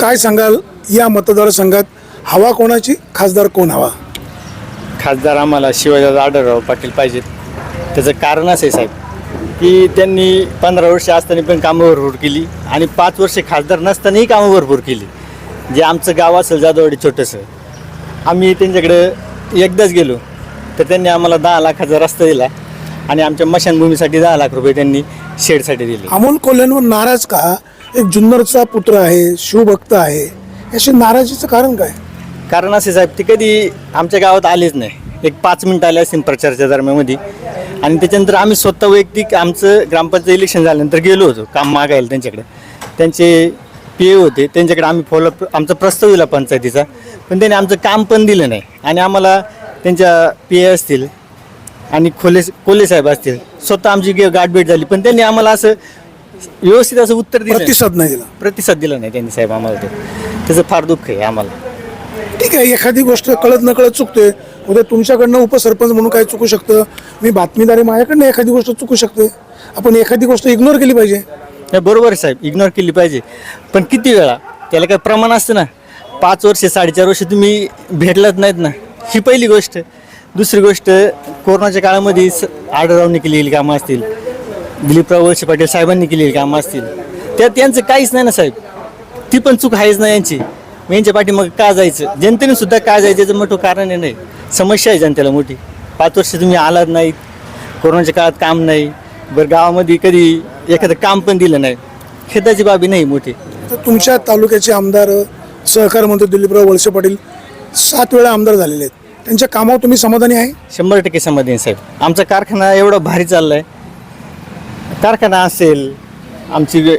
काय सांगाल या मतदारसंघात हवा कोणाची? खासदार कोण हवा? खासदार आम्हाला शिवाजीराव आढळराव पाटील पाहिजेत. त्याचं कारण असं आहे साहेब की त्यांनी पंधरा वर्ष असताना पण कामं भरपूर केली आणि पाच वर्ष खासदार नसतानाही कामं भरपूर केली. जे आमचं गाव असेल जाधववाडी छोटंसं आम्ही त्यांच्याकडं एकदाच गेलो. तर त्यांनी आम्हाला दहा लाखाचा रस्ता दिला आणि आमच्या मशानभूमीसाठी दहा लाख रुपये त्यांनी शेडसाठी दिले. अमोल कोल्ह्यांवर नाराज का? एक जुन्नरचा पुत्र आहे शिवभक्त आहे. याची नाराजीचं कारण काय? कारण असे साहेब ते कधी आमच्या गावात आलेच नाही. एक पाच मिनिटं आले असतील प्रचाराच्या दरम्यानमध्ये. आणि त्याच्यानंतर आम्ही स्वतः वैयक्तिक आमचं ग्रामपंचायत इलेक्शन झाल्यानंतर गेलो होतो काम मागायला त्यांच्याकडे. त्यांचे पी ए होते त्यांच्याकडे आम्ही फॉलोअप आमचा प्रस्ताव दिला पंचायतीचा. पण त्यांनी आमचं काम पण दिलं नाही. आणि आम्हाला त्यांच्या पी ए असतील आणि खोले कोले साहेब असतील स्वतः आमची गाठभेट झाली. पण त्यांनी आम्हाला असं व्यवस्थित असं उत्तर दिलं नाही. प्रतिसाद नाही दिला. प्रतिसाद दिला नाही त्यांनी साहेब आम्हाला ते. त्याचं फार दुःख आहे आम्हाला. ठीक आहे एखादी गोष्ट कळत न कळत चुकते उद्या तुमच्याकडनं उपसरपंच म्हणून काय चुकू शकतं? मी बातमीदारी माझ्याकडनं एखादी गोष्ट चुकू शकते. आपण एखादी गोष्ट इग्नोर केली पाहिजे. नाही बरोबर आहे साहेब इग्नोर केली पाहिजे. पण किती वेळा? त्याला काही प्रमाण असतं ना? पाच वर्ष साडेचार वर्ष तुम्ही भेटलाच नाहीत ना? ही पहिली गोष्ट. दुसरी गोष्ट कोरोनाच्या काळामध्ये स आढळरावनी केलेली कामं असतील. दिलीपराव वळसे पाटील साहेबांनी केलेली कामं असतील. त्यात यांचं काहीच नाही ना साहेब. ती पण चूक आहेच ना यांची. मग यांच्या पाठीमाग का जायचं? जनतेने सुद्धा का जायचं याचं मोठं कारण आहे नाही समस्या आहे जनतेला मोठी. पाच वर्ष तुम्ही आलात नाहीत. कोरोनाच्या काळात काम नाही. बरं गावामध्ये कधी एखादं काम पण दिलं नाही. खेदाची बाबी नाही मोठी. तर तुमच्या तालुक्याचे आमदार सहकार मंत्री दिलीपराव वळसे पाटील सात वेळा आमदार झालेले आहेत. त्यांच्या कामावर तुम्ही समाधानी आहे? शंभर टक्के समाधान साहेब. आमचा कारखाना एवढा भारी चालला आहे कारखाना असेल आमची वे-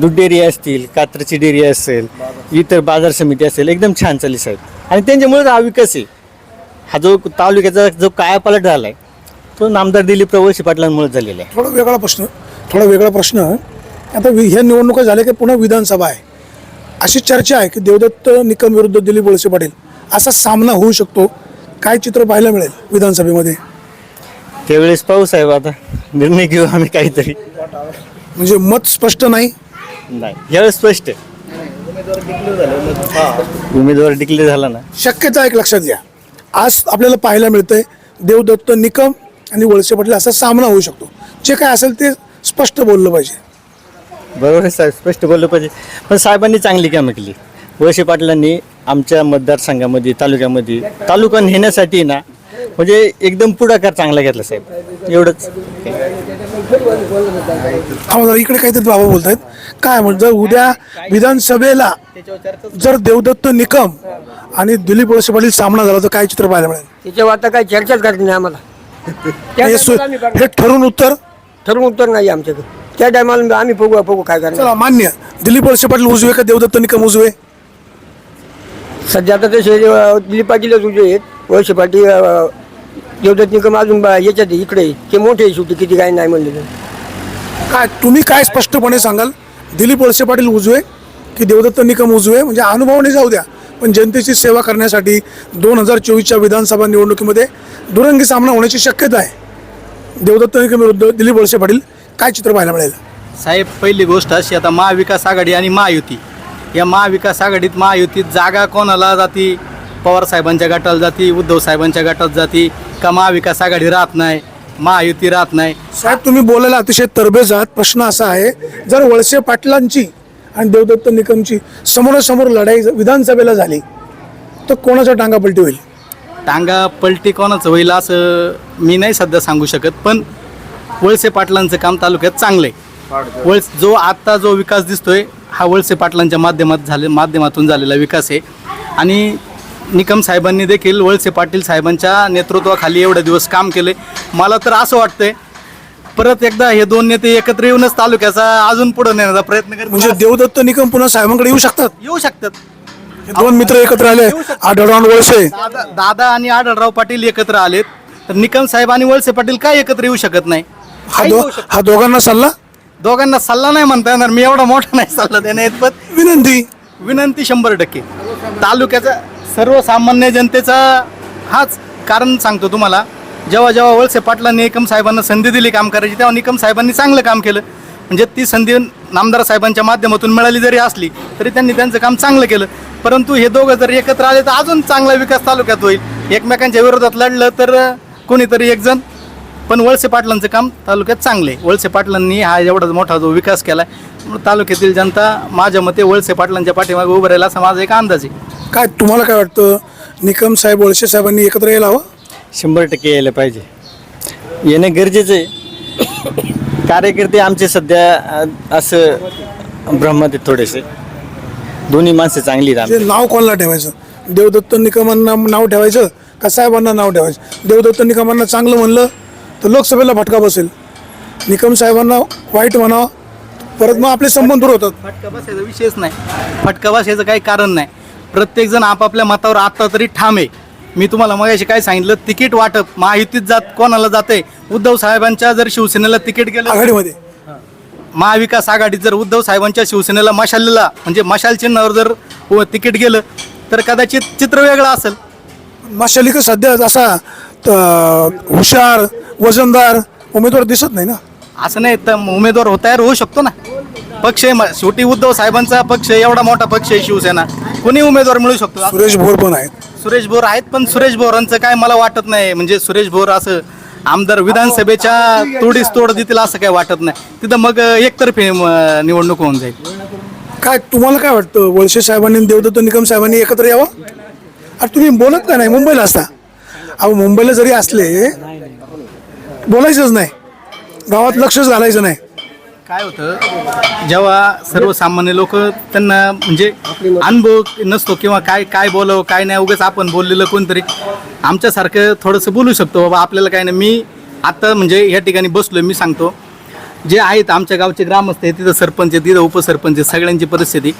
दूध डेअरी असतील कात्रची डेअरी असेल इतर बाजार समिती असेल एकदम छान चालली साहेब. आणि त्यांच्यामुळेच हा विकास आहे. हा जो तालुक्याचा जो कायापालट झाला आहे तो नामदार दिलीप प्रवळशी पाटलांमुळे झालेला आहे. थोडा वेगळा प्रश्न थोडा वेगळा प्रश्न. आता वि- ह्या निवडणुका झाल्या की पुन्हा विधानसभा आहे. अशी चर्चा आहे की देवदत्त निकम विरुद्ध दिलीप वळसे पाटील असा सामना होऊ शकतो काय चित्र पाहायला मिळेल विधानसभेमध्ये? त्यावेळेस पाहू साहेब आता निर्णय घेऊ आम्ही काहीतरी. म्हणजे मत स्पष्ट नाही? नाही. यावेळेस स्पष्ट आहे. उमेदवार डिक्लेअर झाला ना. शक्यता एक लक्षात घ्या. आज आपल्याला पाहायला मिळतंय देवदत्त निकम आणि वळसे पाटील असा सामना होऊ शकतो. जे काय असेल ते स्पष्ट बोललं पाहिजे. बरोबर आहे साहेब स्पष्ट बोललं पाहिजे. पण साहेबांनी चांगली कामं केली. वळसे पाटलांनी आमच्या मतदारसंघामध्ये तालुक्यामध्ये तालुका नेण्यासाठी ना म्हणजे एकदम पुढाकार चांगला घेतला साहेब. एवढंच. इकडे काहीतरी बाबा बोलतायत. काय म्हणजे जर उद्या विधानसभेला जर देवदत्त निकम आणि दिलीप वळसे पाटील सामना झाला तर काय चित्र पाहायला मिळेल? त्याच्यावर आता काही चर्चाच करायची नाही आम्हाला. त्या हे सु-. हे ठरून उत्तर? ठरवून उत्तर नाही आमच्याकडे. त्या टायमाला आम्ही बघू बघू काय करणार. चला मान्य. दिलीप वळसे पाटील उजवे का देवदत्त निकम उजवे? सध्या आता अं, दिलीप पाटीलच उजे आहेत. वळसे पाटील देवदत्त निकम अजून बा- याच्यात आहे, इकडे आहे. ते मोठे आहे शेवटी किती काय नाही म्हणले तर. काय तुम्ही काय स्पष्टपणे सांगाल? दिलीप वळसे पाटील उजवे की देवदत्त निकम उजवे? म्हणजे अनुभवाने जाऊ द्या. पण जनतेची सेवा करण्यासाठी दोन हजार चोवीसच्या विधानसभा निवडणुकीमध्ये दुरंगी सामना होण्याची शक्यता आहे. देवदत्त निकम विरुद्ध दिलीप वळसे पाटील काय चित्र पाहायला मिळेल? साहेब पहिली गोष्ट अशी आता महाविकास आघाडी आणि महायुती. या महाविकास आघाडीत महायुतीत जागा कोणाला जाती? पवार साहेबांच्या गटाला जाती उद्धव साहेबांच्या गटात जाती. का महाविकास आघाडी राहत नाही महायुती राहत नाही. साहेब तुम्ही बोलायला अतिशय तरबेज आहात. प्रश्न असा आहे जर वळसे पाटलांची आणि देवदत्त निकमची समोरासमोर लढाई जर विधानसभेला झाली तर कोणाच्या टांगा पलटी होईल? टांगा पलटी कोणाचं होईल असं मी नाही सध्या सांगू शकत पण वळसे पाटलांचं काम तालुक्यात चांगलं आहे वळ जो आत्ता जो विकास दिसतोय हा वळसे पाटलांच्या माध्यमात झाले माध्यमातून झालेला विकास आहे. आणि निकम साहेबांनी देखील वळसे पाटील साहेबांच्या नेतृत्वाखाली एवढे दिवस काम केले. मला तर असं वाटतंय परत एकदा हे दोन नेते एकत्र येऊनच तालुक्याचा अजून पुढे नेण्याचा प्रयत्न करतील. म्हणजे देवदत्त निकम पुन्हा साहेबांकडे येऊ शकतात? येऊ शकतात. हे दोन मित्र एकत्र आले आढळराव आणि वळसे. दादा दादा आणि आढळराव पाटील एकत्र आलेत. तर निकम साहेब आणि वळसे पाटील काय एकत्र येऊ शकत नाही? हा काही दो होऊ शकत. हा दोघांना सल्ला? दोघांना सल्ला नाही म्हणता येणार. मी एवढा मोठा नाही सल्ला देण्या पण विनंती. विनंती शंभर टक्के. तालुक्याचा सर्वसामान्य जनतेचा हाच कारण सांगतो तुम्हाला. जेव्हा जेव्हा वळसे पाटलांनी एकम साहेबांना संधी दिली काम करायची तेव्हा निकम साहेबांनी चांगलं काम केलं. म्हणजे ती संधी नामदार साहेबांच्या माध्यमातून मिळाली जरी असली तरी त्यांनी त्यांचं काम चांगलं केलं. परंतु हे दोघं जर एकत्र आले तर अजून चांगला विकास तालुक्यात होईल. एकमेकांच्या विरोधात लढलं तर कोणीतरी एकजण पण वळसे पाटलांचं काम तालुक्यात चांगलं. आहे वळसे पाटलांनी हा एवढा मोठा जो विकास केला आहे तालुक्यातील जनता माझ्या मते वळसे पाटलांच्या पाठीमागे उभं राहील असा माझा एक अंदाज आहे. काय तुम्हाला काय वाटतं निकम साहेब वळसे साहेबांनी एकत्र यायला हवं? शंभर टक्के यायला पाहिजे. येणं गरजेचं आहे. कार्यकर्ते आमचे सध्या असं भ्रमात आहेत थोडेसे. दोन्ही माणसं चांगली आहेत ते नाव कोणाला ठेवायचं? देवदत्त निकमांना नाव ठेवायचं का साहेबांना नाव ठेवायचं? देवदत्त निकमांना चांगलं म्हणलं तर लोकसभेला फटका बसेल. निकम साहेबांना वाईट म्हणावं. परत मग आपले संबंध दूर होतात. फटका बसायचा विषयच नाही. फटका बसायचं काही कारण नाही. प्रत्येकजण आपापल्या मतावर आत्ता तरी ठाम आहे. मी तुम्हाला मगाशी काय सांगितलं? तिकीट वाटप. महायुतीत जात कोणाला जाते? उद्धव साहेबांच्या जर शिवसेनेला तिकीट गेलं आघाडीमध्ये. महाविकास आघाडीत जर उद्धव साहेबांच्या शिवसेनेला मशालीला म्हणजे मशाल चिन्हावर जर तिकीट गेलं तर कदाचित चित्र वेगळं असेल. माशालिक सध्या असा हुशार वजनदार उमेदवार दिसत नाही ना? असं नाही तर उमेदवार हो- तयार होऊ शकतो ना. पक्ष आहे म- शेवटी उद्धव साहेबांचा पक्ष आहे, एवढा मोठा पक्ष आहे शिवसेना. कोणी उमेदवार मिळू शकतो? सुरेश भोर पण आहेत. सुरेश भोर आहेत पण सुरेश भोरांचं काय मला वाटत नाही. म्हणजे सुरेश भोर असं आमदार विधानसभेच्या तोडीस तोड देतील असं काय वाटत नाही. तिथं मग एकतर्फी म, निवडणूक होऊन जाईल. काय तुम्हाला काय वाटतं? वळसे साहेबांनी आणि देवदत्त निकम साहेबांनी एकत्र यावं? अरे तुम्ही बोलत का नाही? मुंबईला असता. अहो मुंबईला जरी असले बोलायचंच नाही. गावात लक्षच घालायचं नाही. काय होतं जेव्हा सर्वसामान्य लोक त्यांना म्हणजे अनुभव नसतो किंवा काय काय बोलावं काय नाही उगाच आपण बोललेलं कोणतरी आमच्यासारखं थोडंसं बोलू शकतो बाबा आपल्याला काय नाही मी आत्ता म्हणजे या ठिकाणी बसलो मी सांगतो. जे आहेत आमच्या गावचे ग्रामस्थ आहेत तिथं सरपंच आहे तिथं उपसरपंच आहे सगळ्यांची परिस्थिती.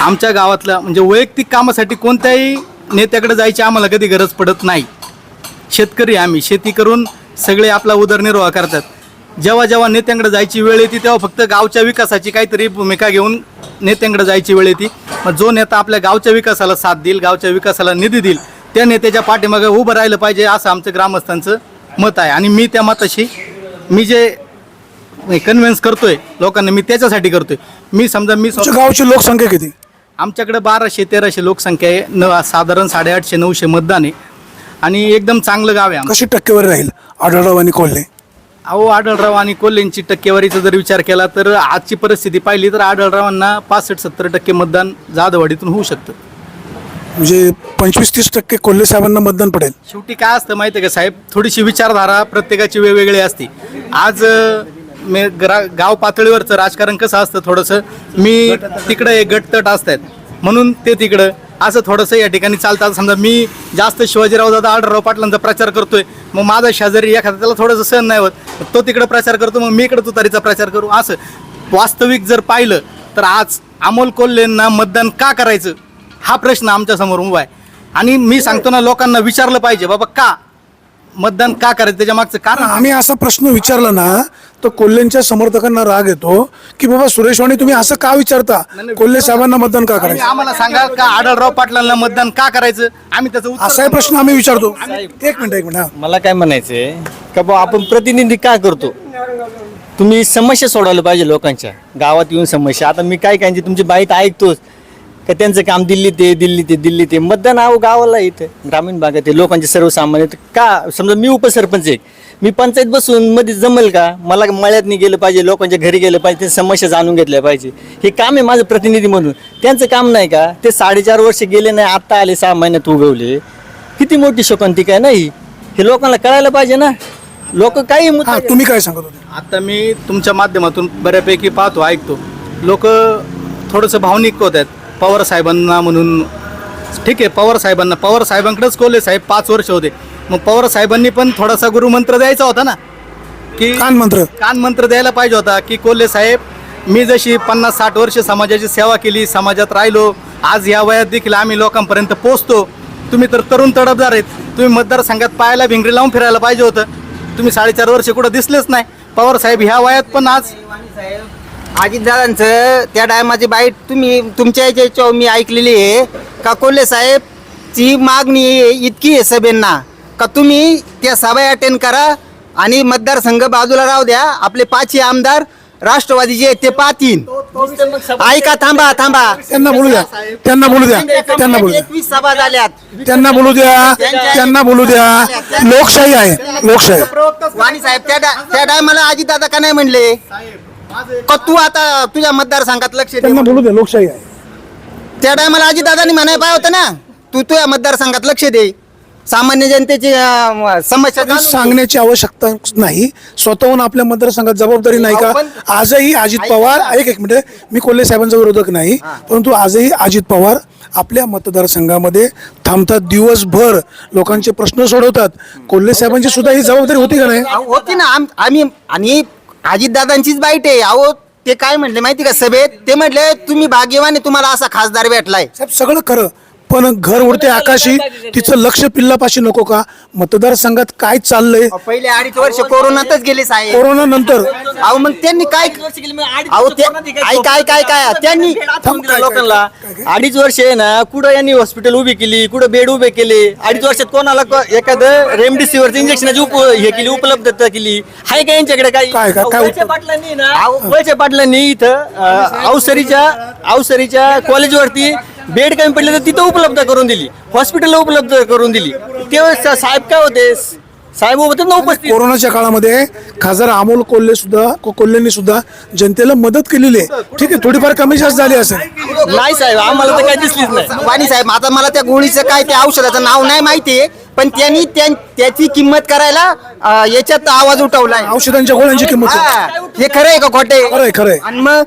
आमच्या गावातलं म्हणजे वैयक्तिक कामासाठी कोणत्याही नेत्याकडे जायची आम्हाला कधी गरज पडत नाही. शेतकरी आम्ही. शेती करून सगळे आपला उदरनिर्वाह करतात. जेव्हा जेव्हा नेत्यांकडे जायची वेळ येते तेव्हा फक्त गावच्या विकासाची काहीतरी भूमिका घेऊन नेत्यांकडे जायची वेळ येते. मग जो नेता आपल्या गावच्या विकासाला साथ देईल गावच्या विकासाला निधी देईल त्या नेत्याच्या पाठीमागे उभं राहिलं पाहिजे असं आमचं ग्रामस्थांचं मत आहे. आणि मी त्या मताशी मी जे कन्व्हिन्स करतोय लोकांना मी त्याच्यासाठी करतोय. मी समजा मी गावची लोकसंख्या किती? आमच्याकडे बाराशे तेराशे लोकसंख्या आहे. न साधारण साडेआठशे नऊशे मतदान आहे. आणि एकदम चांगलं गाव आहे आमचं. कशी टक्केवारी राहील आढळराव आणि कोल्हे? अहो आढळराव आणि कोल्हेंची टक्केवारीचा जर विचार केला तर आजची परिस्थिती पाहिली तर आढळरावांना पासष्ट सत्तर टक्के मतदान जाधववाडीतून होऊ शकतं. म्हणजे पंचवीस तीस टक्के कोल्हे साहेबांना मतदान पडेल. शेवटी काय असतं माहिती आहे का साहेब? थोडीशी विचारधारा प्रत्येकाची वेगवेगळी असते. आज अं, मे ग्रा गाव पातळीवरचं राजकारण कसं असतं थोडंसं? मी तिकडं एक गटतट असतात. म्हणून ते तिकडं. असं थोडंसं या ठिकाणी चालतात समजा मी जास्त शिवाजीराव दादा आढळराव पाटलांचा प्रचार करतोय मग माझा शेजारी एखादा त्याला थोडंसं सहन नाही होत. तो तिकडं प्रचार करतो मग मी इकडं तुतारीचा प्रचार करू. असं. वास्तविक जर पाहिलं तर आज अमोल कोल्हेंना मतदान का करायचं? हा प्रश्न आमच्यासमोर उभा आहे. आणि मी सांगतो ना लोकांना विचारलं पाहिजे बाबा का मतदान का करायचं? त्याच्या मागचं कारण? आम्ही असा प्रश्न विचारला ना तर कोल्हेंच्या समर्थकांना राग येतो की बाबा सुरेश वाणी तुम्ही असं का विचारता? कोल्हे साहेबांना मतदान का तुम्ही करायचं? आम्हाला सांगा का आढळराव पाटलांना मतदान का करायचं? आम्ही त्याचं उत्तर असाही प्रश्न आम्ही विचारतो. एक मिनिट एक मिनिट हा. मला काय म्हणायचं आहे का बा आपण प्रतिनिधी का करतो? तुम्ही समस्या सोडवल्या पाहिजे लोकांच्या. गावात येऊन समस्या. आता मी काय काय तुमची बाईट ऐकतोच. का त्यांचं काम दिल्ली ते दिल्ली ते दिल्ली ते. मतदान आहो गावाला इथं. ग्रामीण भागात आहे लोकांचे सर्वसामान्य. तर का समजा मी उपसरपंच आहे. मी पंचायत बसून मध्ये जमेल का? मला मळ्यात नाही गेलं पाहिजे लोकांच्या घरी गेलं पाहिजे ते समस्या जाणून घेतल्या पाहिजे. हे काम आहे माझं प्रतिनिधी म्हणून. त्यांचं काम नाही का? ते साडेचार वर्ष गेले नाही आत्ता आले सहा महिन्यात उगवले. किती मोठी शोकांतिका आहे नाही हे? लोकांना कळायला पाहिजे ना. लोक काही मुद्दा तुम्ही काय सांगत होते? आता मी तुमच्या माध्यमातून बऱ्यापैकी पाहतो ऐकतो. लोक थोडंसं भावनिक होत आहेत. पवार साहेबांना म्हणून. ठीक आहे पवार साहेबांना. पवार साहेबांकडेच कोल्हे साहेब पाच वर्ष होते. मग पवार साहेबांनी पण थोडासा गुरुमंत्र द्यायचा होता ना? की कान मंत्र. कान मंत्र द्यायला पाहिजे होता की कोल्हे साहेब मी जशी पन्नास साठ वर्ष समाजाची सेवा केली समाजात राहिलो आज या वयात देखील आम्ही लोकांपर्यंत पोहोचतो. तुम्ही तर तरुण तडफदार आहेत. तुम्ही मतदारसंघात पायाला भिंगरी लावून फिरायला पाहिजे होतं. तुम्ही साडेचार वर्ष कुठं दिसलेच नाही. पवार साहेब ह्या वयात पण आज अजितदादांचं त्या टायमाची बाईट तुम्ही तुमच्या याच्यावर मी ऐकलेली आहे. का कोल्हे साहेबची मागणी इतकी आहे सभेंना. का तुम्ही त्या सभा अटेंड करा आणि मतदारसंघ बाजूला राहू द्या. आपले पाचही आमदार राष्ट्रवादीचे ते पाहतीन ऐका थांबा थांबा. त्यांना बोलू द्या. त्यांना बोलू द्या. त्यांना बोलू द्या. एकवीस सभा झाल्यात. त्यांना बोलू द्या. त्यांना बोलू द्या. लोकशाही आहे. लोकशाही. वाणी साहेब त्या टायमाला अजित दादा का नाही म्हणले? का तू आता तुझ्या मतदारसंघात लक्ष दे? त्यांना बोलू द्या लोकशाही आहे. त्या टायमाला अजित दादानी म्हणाय पाहिजे होतं ना तू तुझ्या मतदारसंघात लक्ष दे. सामान्य जनतेची अं, समस्या कधी जाणून घे. सांगण्याची आवश्यकता नाही. स्वतःहून आपल्या मतदारसंघात जबाबदारी नाही का? आजही अजित पवार एक एक मिनिट मी कोल्हे साहेबांचा विरोधक नाही परंतु आजही अजित पवार आपल्या मतदारसंघामध्ये थांबतात. दिवसभर लोकांचे प्रश्न सोडवतात. कोल्हे साहेबांची सुद्धा ही जबाबदारी होती का नाही? होती ना. आम- आम्ही आणि अजितदादांचीच बाईट आहे. अहो ते काय म्हटले माहिती का सभेत? ते म्हटले तुम्ही भाग्यवान आहे, तुम्हाला असा खासदार भेटलाय. साहेब सगळं खरं. पण घर उडते आकाशी तिचं लक्ष पिल्लापाशी नको का? मतदारसंघात काय चाललंय? पहिले अडीच वर्ष कोरोनातच गेले साहेब. कोरोना नंतर. अहो मग त्यांनी काय अहो ते काय काय काय काय त्यांनी दिलं लोकांना अडीच वर्ष आहे ना कुठं यांनी हॉस्पिटल उभी केली कुठं बेड उभे केले? अडीच वर्षात कोणाला को- एखादं रेमडेसिवीरचं इंजेक्शनाची उप हे केली उपलब्धता केली? आहे का यांच्याकडे काही? काय- काय- काय वळसे पाटलांनी ना वळसे पाटलांनी इथं अं, अवसरीच्या अवसरीच्या कॉलेजवरती बेड कमी पडले तर तिथं उपलब्ध करून दिली. हॉस्पिटलला उपलब्ध करून दिली. त्यावेळेस साहेब काय होते? साहेब होते ना उपस्थित. कोरोनाच्या काळामध्ये खासदार अमोल कोल्हे सुद्धा को- कोल्हेंनी सुद्धा जनतेला मदत केलेली आहे. ठीक आहे थोडीफार कमी जास्त झाली असेल. नाही साहेब आम्हाला तर काही दिसलीच नाही. वाणी साहेब आता मला त्या गोळीचं काय त्या औषधाचं नाव नाही माहिती पण त्यांनी त्या- त्याची किंमत करायला अं, याच्यात आवाज उठवलाय. औषधांच्या गोळ्यांची किंमत आहे. हा, हे खरं आहे का खोटे खरंय, खरंय. आणि मग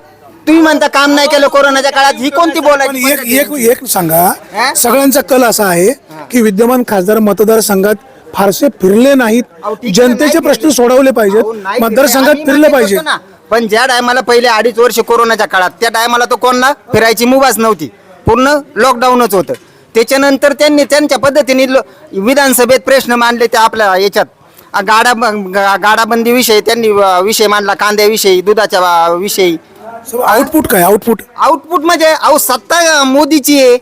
तुम्ही म्हणता काम नाही केलं कोरोनाच्या काळात ही कोणती पण बोलायची एक एक एक सांगा. हा? सगळ्यांचा कल असा आहे की विद्यमान खासदार मतदारसंघात फारसे फिरले अहो, नाहीत ठीक आहे, जनतेचे नाही प्रश्न फिरले. सोडवले अहो, पाहिजेत मतदारसंघात आम्ही फिरले मान्य पाहिजे करतो ना. पण ज्या टायमाला पहिले अडीच वर्ष कोरोनाच्या काळात त्या टायमाला तो कोणला फिरायची मुभाच नव्हती. पूर्ण लॉकडाऊनच होतं. त्याच्यानंतर त्यांनी त्यांच्या पद्धतीने लो- विधानसभेत प्रश्न मांडले ते आपल्या याच्यात. आ, गाडा गाडाबंदी विषयी त्यांनी अ, विषय मांडला कांद्याविषयी दुधाच्या अ, विषयी. आउटपुट काय? आउटपुट आउटपुट म्हणजे अहो सत्ता अ, मोदीची आहे.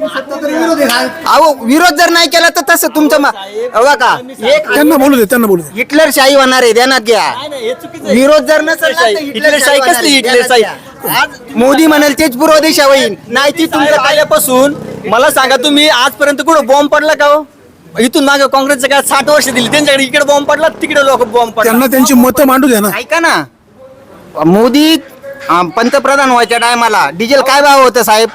अहो विरोध जर नाही केला तर तसं तुमचं मा- बघा का एक त्यांना बोलू दे त्यांना बोलू दे. हिटलरशाही होणार आहे ध्यानात घ्या. नाही, नाही, हे चुकीचं आहे. विरोध जर नसेल ना, तर हिटलरशाही हिटलरशाही कसली होणार आहे. हिटलरशाही ध्यानात आज घ्या. मोदी म्हणाल तेच पूर्व दिशा होईल नाही ती तुमचं तुमचं आल्यापासून मला सांगा तुम्ही आजपर्यंत कुठं बॉम्ब पडला का हो? इथून मागे काँग्रेसच्या काळात साठ वर्ष दिली त्यांच्याकडे इकडे बॉम्ब पडला तिकडे लोक बॉम्ब पडला? त्यांना त्यांची मतं मांडू द्या ना. ऐका ना. मोदी पंतप्रधान व्हायच्या टायमाला डिझेल काय भाव होतं साहेब?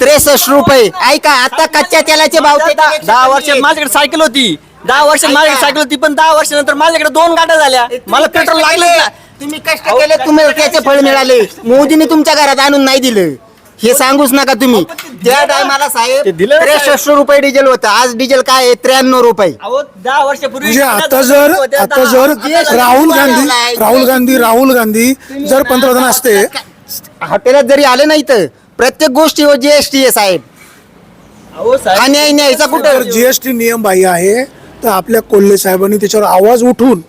त्रेसष्ट रुपये. ऐका आता कच्च्या तेलाचे भाव दहा कमी वर्षात. माझ्याकडे सायकल होती. दहा वर्षात माझ्याकडे सायकल होती पण दहा वर्षानंतर माझ्याकडे दोन गाड्या झाल्या. मला पेट्रोल लागले केले, तुम्ही कष्ट केले तुम्हाला त्याचे फळ मिळाले. मोदीने तुमच्या घरात आणून नाही दिलं. हे सांगूच नका तुम्ही. त्या टायमाला साहेब ते दिलं साहेब. त्रेसष्ट रुपये डिझेल होतं आज डिझेल काय आहे? त्र्याण्णव रुपये. अहो दहा वर्षापूर्वी म्हणजे आता जर आता जर राहुल गांधी राहुल गांधी राहुल गांधी जर पंतप्रधान असते हॉटेलात जरी आले नाही तर प्रत्येक गोष्टीवर जीएसटी आहे साहेब. अहो साहेब हा न्यायचा कुठं? जीएसटी नियम बाह्य आहे तर आपल्या कोल्हे साहेबांनी त्याच्यावर आवाज उठून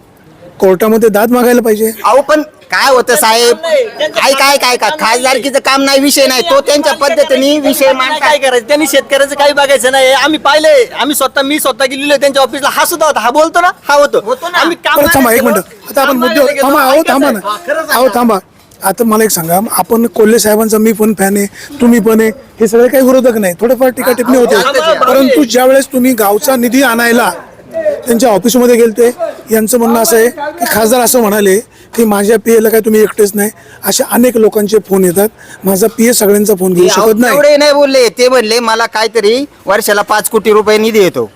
कोर्टामध्ये दाद मागायला पाहिजे. अहो पण काय होतं साहेब? काय काय काय? काय खासदारकीचं काम नाही विषय नाही. तो त्यांच्या पद्धतीने विषय काय मांडताय करायचं? त्यांनी शेतकऱ्याचं काही बघायचं नाही. आम्ही पाहिलंय आम्ही स्वतः मी स्वतः गेलेलो त्यांच्या ऑफिसला हा सुद्धा होता. हा बोलतो ना? हा होतो. आम्ही काम बरं थांबा एक मिनिट. आता आपण मुद्दे थांबा अहो थांबा आहे. ना अहो थांबा. आता मला एक सांगा. आपण कोल्हे साहेबांचा मी पण फॅन आहे. तुम्ही पण आहे. हे सगळे काही विरोधक नाही. थोडेफार टीका टिप्पणी होते. परंतु ज्यावेळेस तुम्ही गावचा निधी आणायला त्यांच्या ऑफिसमध्ये गेलते यांचं म्हणणं असं आहे की खासदार असं म्हणाले की माझ्या पीएला काय तुम्ही एकटेच नाही? अशा अनेक लोकांचे फोन येतात. माझा पीए सगळ्यांचा फोन घेऊ शकत नाही. एवढे नाही बोलले. ते म्हणले मला काहीतरी वर्षाला पाच कोटी रुपये निधी येतो.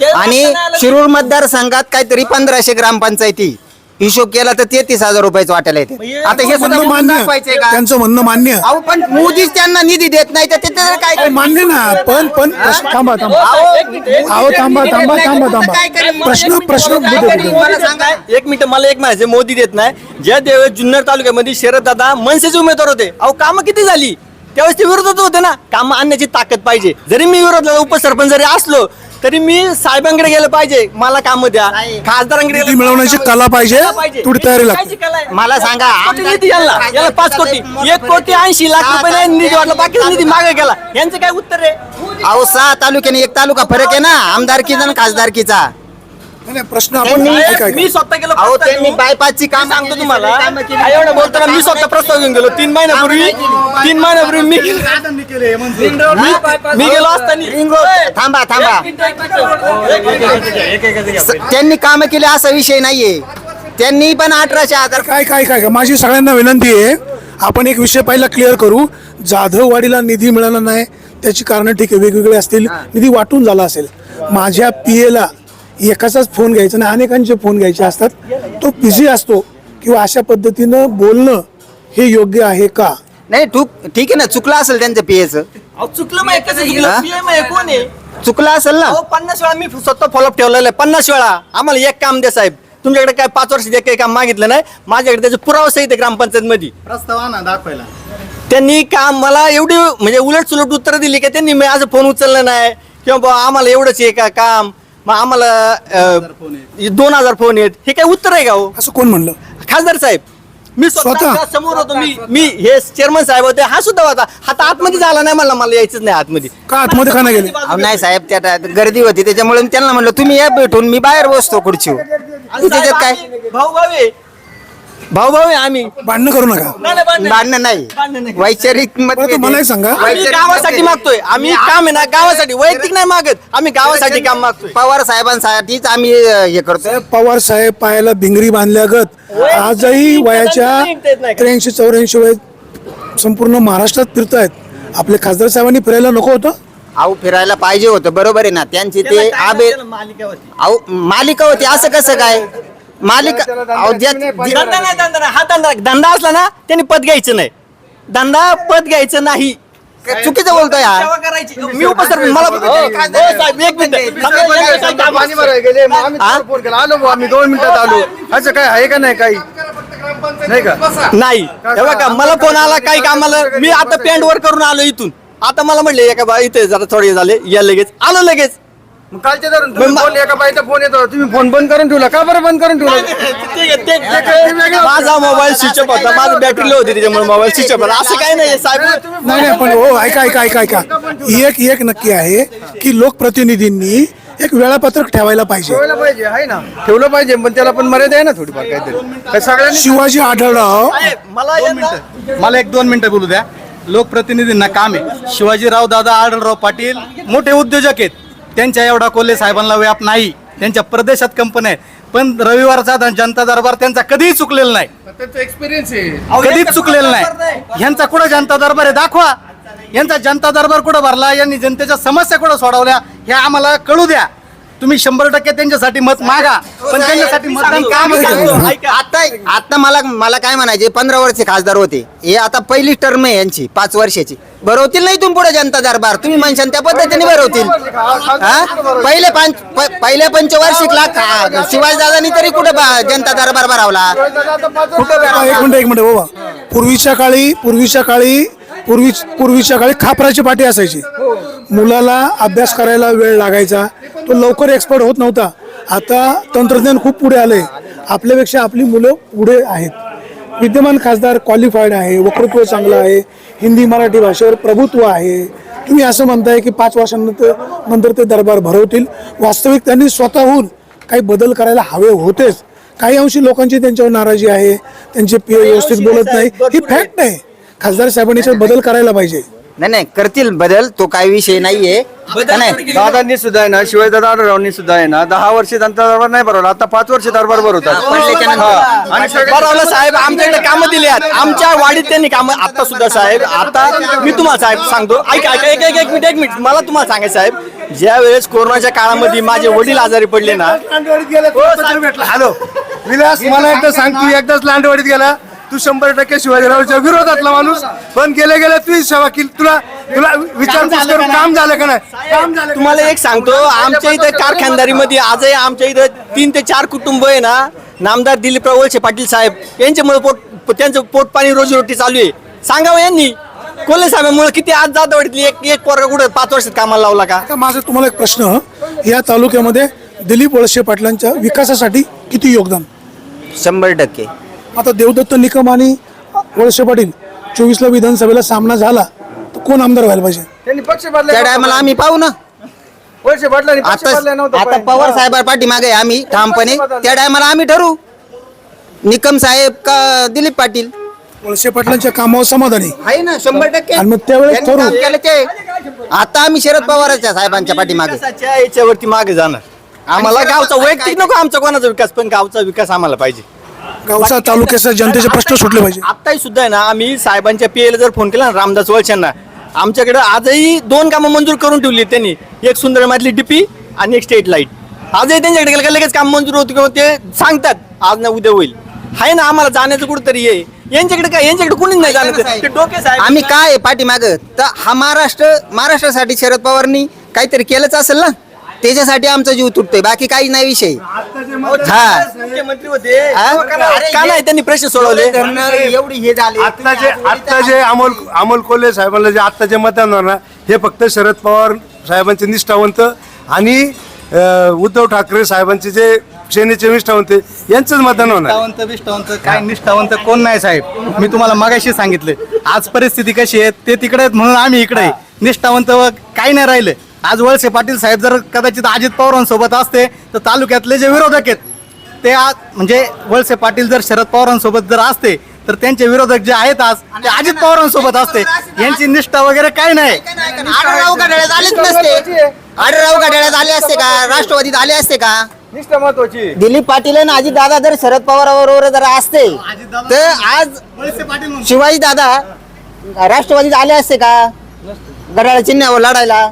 ते आणि. शिरूर मतदारसंघात काहीतरी पंधराशे ग्रामपंचायती. हिशोब केला तर तेहतीस हजार रुपयाचं वाटायला येते. आता हे सुद्धा म्हणणं मान्य का? त्यांचं म्हणणं मान्य अहो पण मोदीच त्यांना निधी देत नाही तर ते काय मान्य ना पण पण प्रश्न- थांबा थांबा. अहो थांबा थांबा थांबा थांबा. प्रश्न प्रश्न काय बुद्ध- करेल? बुद्ध- मला सांगा. एक मिनिट मला एक माहिती मोदी देत नाही. ज्या देव जुन्नर तालुक्यामध्ये शरद दादा मनसेचे उमेदवार होते. अहो कामं किती झाली? त्यावेळेस ते विरोधात होते ना. कामं आणण्याची ताकद पाहिजे. जरी मी विरोधात उपसरपंच जरी असलो तरी मी साहेबांकडे गेलं पाहिजे. मला काम द्या. खासदारांकडे निधी मिळवण्याची कला पाहिजे? तेवढी तयारी लागते? कायची कला आहे? मला सांगा, निधी याला पाच कोटी. एक कोटी ऐंशी लाख रुपये नाही निधी वाटला. बाकीचा निधी मागे गेला. यांचं काय उत्तर आहे? अहो सहा तालुक्याने एक तालुका फरक आहे ना. आमदारकीचा आणि खासदारकीचा. नाही, प्रश्न आपण ऐका, ऐका. मी स्वतः गेलो अहो प्रस्ताव त्यांनी घेऊन. बायपासची काम सांगतो तुम्हाला एवढं बोलताना मी स्वतः प्रस्ताव घेऊन गेलो. तीन महिन्यापूर्वी तीन महिन्यापूर्वी मी मी- मी गेलो असताना थांबा थांबा. स- त्यांनी काम केले असा विषय नाहीये. त्यांनी पण अठराशे हजार काय काय काय काय? माझी सगळ्यांना विनंती आहे आपण एक विषय पहिला क्लिअर करू. जाधववाडीला निधी मिळाला नाही त्याची कारणं ठीक आहे वेगवेगळे असतील. निधी वाटून झाला असेल. माझ्या पीएला एकाचाच फोन घ्यायचा नाही अनेकांचे फोन घ्यायचे असतात तो बिझी असतो किंवा अशा पद्धतीनं बोलणं हे योग्य आहे का? नाही तू ठीक आहे ना चुकलं असेल त्यांचं पीएच चुकलं हा? कोण आहे? चुकलं असेल ना? अहो पन्नास वेळा मी स्वतः फॉलोअप ठेवलेलं आहे पन्नास वेळा. आम्हाला एक काम द्या साहेब. तुमच्याकडे काय पाच वर्ष काही काम मागितलं नाही माझ्याकडे त्याचे पुरावा सहित आहे ग्रामपंचायत मध्ये प्रस्ताव आणा दाखवायला. त्यांनी काम मला एवढी म्हणजे उलट सुलट उत्तर दिली की त्यांनी माझं फोन उचललं नाही. किंवा बुवा आम्हाला एवढंच आहे का काम? मग आम्हाला अं, दोन हजार फोन आहेत. हे काय उत्तर आहे का हो? असं कोण म्हणलं? खासदार साहेब मी स्वतः समोर होतो. मी मी हे चेअरमन साहेब होते. हा सुद्धा होता. हात आतमध्ये झाला नाही मला मला यायचंच नाही आतमध्ये. का आतमध्ये का नाही गेले? अहो, नाही साहेब त्या त्या- गर्दी होती. त्याच्यामुळे मी त्यांना म्हणलं तुम्ही या भेटून मी बाहेर बसतो खुर्चीवर. त्याच्यात काय भाऊ भाऊ आहे. भाऊ भाऊ आहे आम्ही. भांडणं करू नका. नाही, नाही, भांडण नाही. वैचारिक बरं, तर मला एक सांगा. आम्ही गावासाठी मागतोय. आम्ही काम आहे ना गावासाठी. वैयक्तिक नाही मागत. आम्ही गावासाठी काम मागतोय. पवार साहेबांसाठीच आम्ही अं, हे करतो पवार साहेब पायाला भिंगरी बांधल्यागत आजही वयाच्या त्र्याऐंशी चौऱ्याऐंशी वय संपूर्ण महाराष्ट्रात फिरतायत आपले खासदार साहेबांनी फिरायला नको होतं? अहो फिरायला पाहिजे होतं. बरोबर आहे ना. त्यांची ते आबे अहो मालिका होती. असं कसं काय? मालिका अहो ज्या- धंदा नाही धंदा नाही हा धंदा धंदा असला ना त्यांनी पद घ्यायचं नाही. धंदा पद घ्यायचं नाही. चुकीचं बोलतोय हा सेवा करायची? मी उपसर मला हो, साहेब, एक मिनिट. पाणी भरायला गेले मग आम्ही हा? तुम्हाला फोन केला. आलो बुवा, आम्ही दोन मिनिटात आलो. असं काय आहे का नाही काही? नाही का? नाही. हे बघा मला फोन आला काही कामाला मी आता पॅन्ट वर करून आलो इथून. आता मला म्हणले एका बा इथे जरा थोडे झाले या लगेच. आलो लगेच. मग कालच्या धरून तुम्ही मग- फोन एका बाईचा फोन येतो. तुम्ही फोन बंद करून ठेवला. का बरं बंद करून ठेवला? माझा मोबाईल स्विच ऑफ होता. माझी बॅटरी लो होती त्याच्यामुळे मोबाईल स्विच ऑफ होता असं काही नाही साहेब. नाही नाही पण हो ऐका ऐका ऐका ऐका. एक एक नक्की आहे की लोकप्रतिनिधींनी एक वेळापत्रक ठेवायला पाहिजे. ठेवलं पाहिजे आहे ना. ठेवलं पाहिजे पण त्याला पण मर्यादा आहे ना थोडीफार काहीतरी. काय सगळ्यांनी शिवाजी आढळराव मला मला एक दोन मिनिटं बोलू द्या. लोकप्रतिनिधींना काम आहे. शिवाजीराव दादा आढळराव पाटील मोठे उद्योजक आहेत. त्यांच्या एवढा कोल्हे साहेबांना व्याप नाही. त्यांच्या प्रदेशात कंपन्या आहेत. पण रविवारचा जनता दरबार त्यांचा कधीही चुकलेला नाही. त्याचा एक्सपिरियन्स आहे. कधीच चुकलेलं नाही. ह्यांचा कुठं जनता दरबार आहे? दाखवा. यांचा जनता दरबार कुठं भरला? यांनी जनतेच्या समस्या कुठं सोडवल्या? हे आम्हाला कळू द्या. तुम्ही शंभर टक्के त्यांच्यासाठी मत मागा. पण त्यांच्यासाठी मतदान काम. सांगतो. आता आता मला मला काय म्हणायचे? पंधरा वर्षे खासदार होते. हे आता पहिली टर्म आहे यांची पाच वर्षाची. भरवतील नाही तुम्ही पुढे जनता दरबार? तुम्ही म्हणशान त्या पद्धतीने भरवतील. हा? पहिले पंच प- पहिल्या पंचवार्षिकला खा- शिवाजीदादांनी तरी कुठे जनता दरबार भरावला? कुठं हा, एक मिनिट एक मिनिट बाबा. पूर्वीच्या काळी पूर्वीच्या काळी पूर्वी पूर्वीच्या काळी खापराची पाठी असायची. मुलाला अभ्यास करायला वेळ लागायचा. तो लवकर एक्सपर्ट होत नव्हता. आता तंत्रज्ञान खूप पुढे आले आपल्यापेक्षा आपली मुलं पुढे आहेत. विद्यमान खासदार क्वालिफाईड आहे वक्तृत्व चांगलं आहे हिंदी मराठी भाषेवर प्रभुत्व आहे. तुम्ही असं म्हणताय की पाच वर्षांनंतर नंतर ते दरबार भरवतील. वास्तविक त्यांनी स्वतःहून काही बदल करायला हवे होतेच. काही अंशी लोकांची त्यांच्यावर नाराजी आहे त्यांचे पी व्यवस्थित बोलत नाही ही फॅक्ट आहे. खासदार साहेबांनी बदल करायला पाहिजे. नाही नाही करतील बदल तो काही विषय नाहीये. का नाही? दादांनी सुद्धा आहे ना शिवाय दादा आढळरावांनी सुद्धा आहे ना दहा वर्ष त्यांचा दरबार नाही भरवला आता पाच वर्ष दरबार भरवतात. नंतर. हा. आणि सगळे- बरोबर साहेब आमच्याकडे कामं दिली आहेत. आमच्या वाडीत त्यांनी कामं आता सुद्धा साहेब आता मी तुम्हाला साहेब सांगतो. ऐका ऐका एक एक एक मिनिट एक मिनिट. मला तुम्हाला सांगायचं साहेब ज्या वेळेस कोरोनाच्या काळामध्ये माझे वडील आजारी पडले ना हॅलो. विलास मला एकदा सांग तू एकदाच लांडवाडीत गेला? तू शंभर टक्के शिवाजीरावच्या विरोधातला माणूस. पण गेले गेले तू सेवा केली तुला तुला विचारपूस करून काम झालं का नाही? काम झालं तुम्हाला एक सांगतो आमच्या इथं कारखानदारीमध्ये आजही आमच्या इथं तीन ते चार कुटुंब आहे ना. नामदार दिलीपराव वळसे पाटील साहेब यांच्यामुळे पोट त्यांचं पोट पाणी रोजीरोटी चालू आहे. सांगावं यांनी? कोल्हे साहेबांमुळे किती आज जात वाटली एक एक पोरगा कुठं पाच वर्षात कामाला लावला का? आता माझा तुम्हाला एक प्रश्न या तालुक्यामध्ये दिलीप वळसे पाटलांच्या विकासासाठी किती योगदान? शंभर टक्के. आता देवदत्त निकम आणि वळसे पाटील चोवीसला विधानसभेला सामना झाला तर कोण आमदार व्हायला पाहिजे? त्यांनी पक्ष त्या टायमाला आम्ही पाहू ना. वळसे पाटलांनी पक्ष आता बदलायला नव्हतं आता पाहिजे. पवार साहेब पाठीमागे आहे आम्ही ठामपणे. त्या टायमाला आम्ही ठरवू निकम साहेब का दिलीप पाटील? वळसे पाटलांच्या कामावर समाधानी. आहे ना शंभर टक्के. आणि मग त्यावेळेस त्यांनी ठरवू. काम केलं ते. आता आम्ही शरद पवारांच्या साहेबांच्या पाठीमागे. विकासाच्या याच्यावरती मागे जाणार. आम्हाला आणि गावचा वैयक्तिक नको आमचा कोणाचा विकास पण गावचा विकास आम्हाला पाहिजे. गावचा तालुक्याचा जनतेचे प्रश्न सुटले पाहिजे. आत्ताही सुद्धा आहे ना आम्ही साहेबांच्या पीएला जर फोन केला ना रामदास वळशांना आमच्याकडे आजही दोन कामं मंजूर करून ठेवली त्यांनी. एक सुंदरमातली डीपी आणि एक स्टेट लाइट आजही त्यांच्याकडे गेलं का लगेच काम मंजूर होतं किंवा ते सांगतात आज ना उद्या होईल. आहे ना आम्हाला जाण्याचं कुठंतरी आहे. यांच्याकडे काय यांच्याकडे कुणीच नाही जाण्याचं ते डोके साहेब आम्ही काय आहे पाठीमाग? तर हा महाराष्ट्र महाराष्ट्रासाठी शरद पवारनी काहीतरी केलंच असेल ना? त्याच्यासाठी आमचा जीव तुटतोय बाकी काही नाही विषय. हा. मुख्यमंत्री होते. हा? का नाही? त्यांनी प्रश्न सोडवले. एवढी हे झाले. आता जे आता जे अमोल अमोल कोल्हे साहेबांना जे आता जे मतदान होणार ना हे फक्त शरद पवार साहेबांचे निष्ठावंत आणि अं, उद्धव ठाकरे साहेबांचे जे सेनेचे निष्ठावंत यांचंच मतदान होणार निष्ठावंत बिष्ठावंत काय निष्ठावंत कोण नाही साहेब? मी तुम्हाला मगाशी सांगितलं आज परिस्थिती कशी आहे ते तिकडे आहेत म्हणून आम्ही इकडे आहे. निष्ठावंत व काही नाही राहिलं. आज वळसे पाटील साहेब जर कदाचित अजित पवारांसोबत असते तर तालुक्यातले जे विरोधक आहेत ते आज म्हणजे वळसे पाटील जर शरद पवारांसोबत जर असते तर त्यांचे विरोधक जे आहेत आज ते अजित पवारांसोबत असते. यांची निष्ठा वगैरे काही नाही. आढळराव घड्याळ्यात आलेच नसते. आढळराव घड्याळ्यात आले असते का? राष्ट्रवादीत आले असते का? निष्ठा महत्वाची दिलीप पाटील आणि अजित दादा जर शरद पवाराबरोबर जर असते तर आज वळसे पाटील म्हणून. शिवाजी दादा राष्ट्रवादीत आले असते का? गडाळ चिन्हावर लढायला.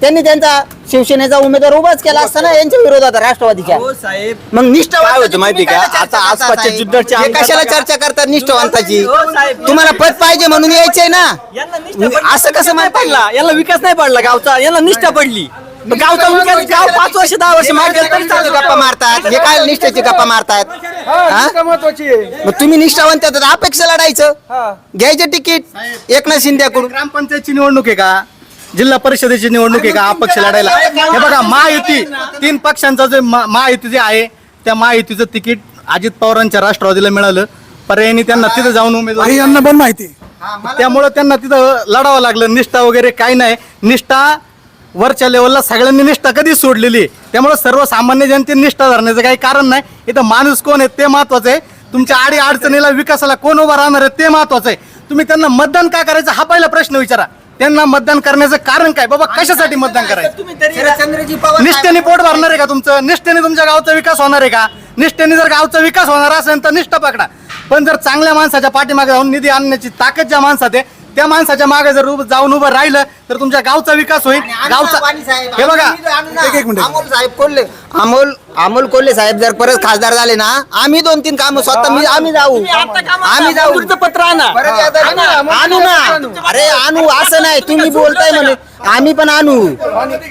त्यांनी त्यांचा शिवसेनेचा उमेदवार उभाच केला असता ना यांच्या विरोधात राष्ट्रवादीच्या. हो साहेब. मग निष्ठावंत काय होतं माहिती का? आता आसपासच्या जुन्नरच्या हे कशाला. चर्चा करतात निष्ठावंताची? हो साहेब. तुम्हाला पद पाहिजे म्हणून यायचंय ना? यांना निष्ठा पडली. असं कसं येईल? पडला. यांना विकास नाही पडला गावचा. यांना निष्ठा पडली. मग गावचा विकास गाव पाच वर्ष दहा वर्ष मागे गेलं तरी. गप्पा मारतात. हे काय निष्ठेची गप्पा मारतात? हा? निष्ठा महत्वाची आहे. मग तुम्ही निष्ठावंत तर अपेक्षा लढायचं. घ्यायचं तिकीट एकनाथ शिंदेकडून. ग्रामपंचायतची निवडणूक आहे का? जिल्हा परिषदेची निवडणूक आहे का? अपक्ष लढायला. हे बघा महायुती तीन पक्षांचा जे मा- महायुती जे आहे त्या महायुतीचं तिकीट अजित पवारांच्या राष्ट्रवादीला मिळालं. पर्यायाने त्यांना तिथं जाऊन उमेदवार यांना पण माहिती त्यामुळं त्यांना तिथं लढावं लागलं. निष्ठा वगैरे काही नाही. निष्ठा वरच्या लेवलला सगळ्यांनी निष्ठा कधीच सोडलेली आहे. त्यामुळे सर्वसामान्य जनतेने निष्ठा धरण्याचं काही कारण नाही. इथं माणूस कोण आहे ते महत्वाचं आहे. तुमच्या आडी अडचणीला विकासाला कोण उभा राहणार आहे ते महत्वाचं आहे. तुम्ही त्यांना मतदान का करायचं हा पहिला प्रश्न विचारा. त्यांना मतदान करण्याचं कारण काय? बाबा कशासाठी मतदान करायचं तुम्ही तरी शरदचंद्रजी पवार निष्ठेने पोट भरणार आहे का तुमचं? निष्ठेने तुमच्या गावचा विकास होणार आहे का? निष्ठेने जर गावचा विकास होणार असेल तर निष्ठा पकडा. पण जर चांगल्या माणसाच्या पाठीमागे जाऊन निधी आणण्याची ताकद ज्या माणसात आहे त्या माणसाच्या मागे जर उभं- जाऊन उभं राहिलं तर तुमच्या गावचा विकास होईल. गावचा हे बघा. एक- एक मिनिट. साहेब कोल्हे. अमोल अमोल कोल्हे साहेब जर परत खासदार झाले ना आम्ही दोन तीन काम स्वतः मी आम्ही जाऊ. आम्ही जाऊ. पत्र आणा. ना. अरे आणू असं नाही. तुम्ही बोलताय म्हणे. आम्ही पण आणू.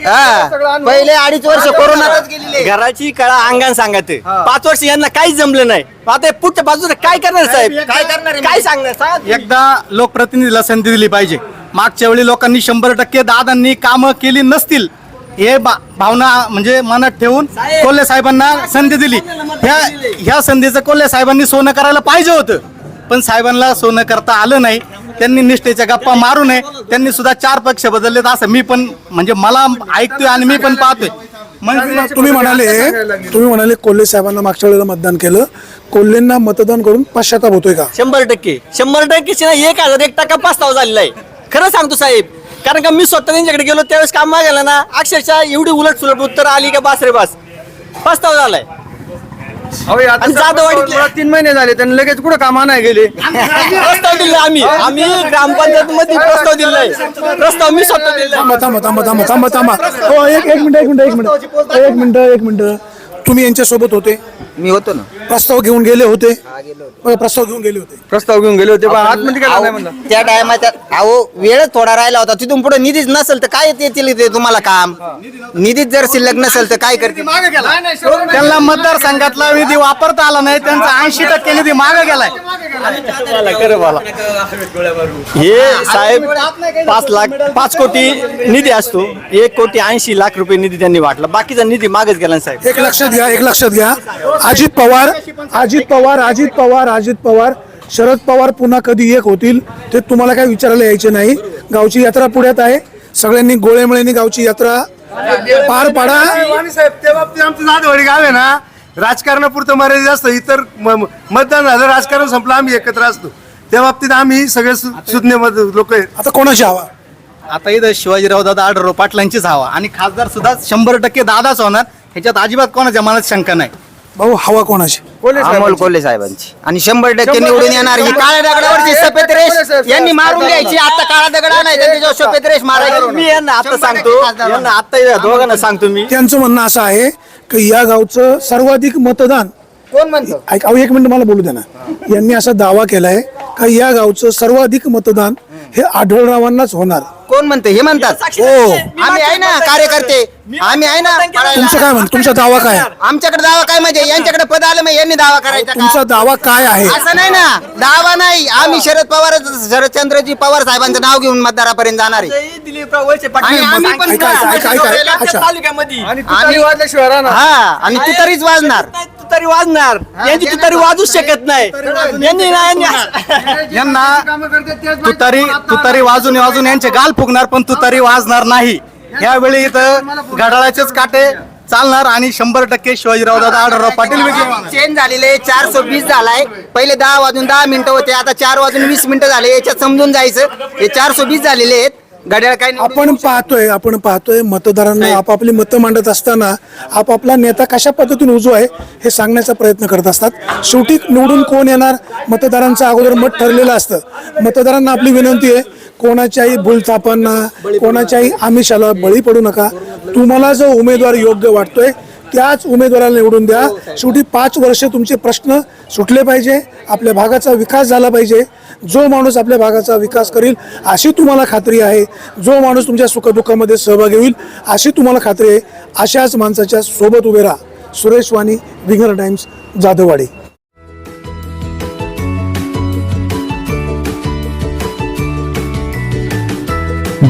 हा. पहिले अडीच वर्ष कोरोनातच गेलेले. घराची कळा अंगान सांगत. पाच वर्ष यांना काहीच जमलं नाही. आता हे पुढच्या बाजूला काय करणार साहेब? काय करणार? काय सांगणार? सांगा तुम्ही. एकदा लोकप्रतिनिधीला संधी दिली पाहिजे. मागच्या वेळी लोकांनी शंभर टक्के दादांनी कामं केली नसतील. हे बा- भावना म्हणजे मनात ठेवून कोल्हे साहेबांना संधी दिली. ह्या ह्या संधीचं कोल्हे साहेबांनी सोनं करायला पाहिजे होतं. पण साहेबांना सोनं करता आलं नाही. त्यांनी निष्ठेच्या गप्पा मारू नये. त्यांनी सुद्धा चार पक्ष बदललेत असं मी पण म्हणजे मला ऐकतोय आणि मी पण पाहतोय. तुम्ही म्हणाले तुम्ही म्हणाले कोल्हे साहेबांना मागच्या वेळेला मतदान केलं. कोल्हेंना मतदान करून पश्चाताप होतोय का? शंभर टक्के. शंभर टक्के नाही एक हजार एक टक्का पस्तावा झालेला आहे. खरं सांगतो साहेब कारण का मी स्वतः त्यांच्याकडे गेलो त्यावेळेस काम मागायला ना अक्षरशः एवढी उलट सुलट उत्तर आली का बास रे बास. पस्तावा झालाय. आणि जाधववाडीतले- तीन महिने झाले त्यांनी लगेच कुठं कामा नाही गेले प्रस्ताव दिला आम्ही. आम्ही ग्रामपंचायत मध्ये प्रस्ताव दिलाय. प्रस्ताव मी स्वतः दिलाय. थांबा थांबा थांबा थांबा थांबा थांबा. हो एक एक मिनिट एक मिनिट एक मिनिट. एक मिनिट एक मिनिट. तुम्ही यांच्यासोबत होते? मी होतो ना. प्रस्ताव घेऊन गेले होते. प्रस्ताव घेऊन गेले होते. प्रस्ताव घेऊन गेले होते पण आतमध्ये गेला नाही म्हणलं. अहो, त्या टायमाच्या अहो वेळच थोडा राहिला होता. तिथून पुढे निधीच नसेल तर काय येतील ते तुम्हाला काम? निधीच जर शिल्लक नसेल तर काय करतील? मागे गेला. त्यांना मतदारसंघातला निधी वापरता आला नाही त्यांचा ऐंशी टक्के निधी मागे गेलाय. हे साहेब पाच लाख पाच कोटी निधी असतो. एक कोटी ऐंशी लाख रुपये निधी त्यांनी वाटला. बाकीचा निधी मागच गेला ना साहेब. एक लक्षात घ्या एक लक्षात घ्या. अजित पवार अजित पवार अजित पवार अजित पवार. शरद पवार पुन्हा कधी एक होतील ते तुम्हाला काय विचारायला यायचे नाही. गावची यात्रा पुढ्यात आहे. सगळ्यांनी गोळेमळेनी गावची यात्रा पार पाडा. साहेब त्या बाबतीत आमचं गाव आहे ना राजकारणापुरतं मर्यादित असतं इतर मतदान झालं राजकारण संपलं आम्ही एकत्र असतो. त्या बाबतीत आम्ही सगळे सुज्ञ लोक आहेत. आता कोणाची हवा? आता इथं शिवाजीराव दादा आढळराव पाटलांचीच हवा. आणि खासदार सुद्धा शंभर टक्के दादाच होणार. ह्याच्यात अजिबात कोणाच्या मनात शंका नाही. भाऊ हवा कोणाची? अमोल कोल्हे साहेबांची. आणि शंभर टक्के निवडून येणार ही काळ्या दगडावरची सफेद रेष. यांनी मारून घ्यायची. आता काळा दगड आणायचा त्याच्यावर सफेद रेष मारायची मी यांना आता सांगतो यांना आता या दोघांना सांगतो मी. त्यांचं म्हणणं असं आहे की या गावचं सर्वाधिक मतदान कोण म्हणतो? ऐक अहो एक मिनिट मला बोलू ना. यांनी असा दावा केलाय का या गावचं सर्वाधिक मतदान हे आढळरावांनाच होणार. कोण म्हणते? हे म्हणतात. हो. आम्ही आहे ना कार्यकर्ते. आम्ही आहे ना तुमचं काय म्हण तुमचा दावा काय? आहे? आमच्याकडे दावा काय म्हणजे? यांच्याकडे पद आलं मग यांनी दावा करायचा का? तुमचा दावा काय आहे? असं नाही ना. दावा नाही. आम्ही शरद पवार शरदचंद्रजी पवार साहेबांचं नाव घेऊन मतदारापर्यंत जाणार आहे. दिलीप वळसे आणि आम्ही पण ऐका, ऐका, ऐका, ऐका, अच्छा. तालुक्यामध्ये. आम्ही हा आणि तू तरीच वाजणार. तू तरी वाजणार. यांची तू तरी वाजूच शकत नाही. यांनी ना यांनी यांना तुतारी तुतारी वाजून वाजून यांचे गाल फुगणार पण तुतारी वाजणार नाही. यावेळी इथं घड्याळाचेच काटे चालणार आणि शंभर टक्के शिवाजीराव दादा आढळराव पाटील विजय चेंज झालेले चारशे वीस झालाय. पहिले दहा वाजून दहा मिनिटं होते आता चार वाजून वीस मिनिटं झाले याच्यात समजून जायचं. हे चारशे वीस झालेले आहेत. घड्याळ काय आपण पाहतोय आपण पाहतोय मतदारांना आपापली मतं मांडत असताना आपापला नेता कशा पद्धतीने उजू आहे हे सांगण्याचा प्रयत्न करत असतात. शेवटी निवडून कोण येणार? मतदारांचं अगोदर मत ठरलेलं असतं. मतदारांना आपली विनंती आहे कोणाच्याही भूलथापांना कोणाच्याही आमिषाला बळी पडू नका. तुम्हाला जो उमेदवार योग्य वाटतोय त्याच उमेदवाराला निवडून द्या. शेवटी पाच वर्ष तुमचे प्रश्न सुटले पाहिजे आपल्या भागाचा विकास झाला पाहिजे. जो माणूस आपल्या भागाचा विकास करील अशी तुम्हाला खात्री आहे. जो माणूस तुमच्या सुखदुःखामध्ये सहभागी होईल अशी तुम्हाला खात्री आहे. अशाच माणसाच्या सोबत उभे राहा. Suresh Wani Winger Times Jadhavwadi.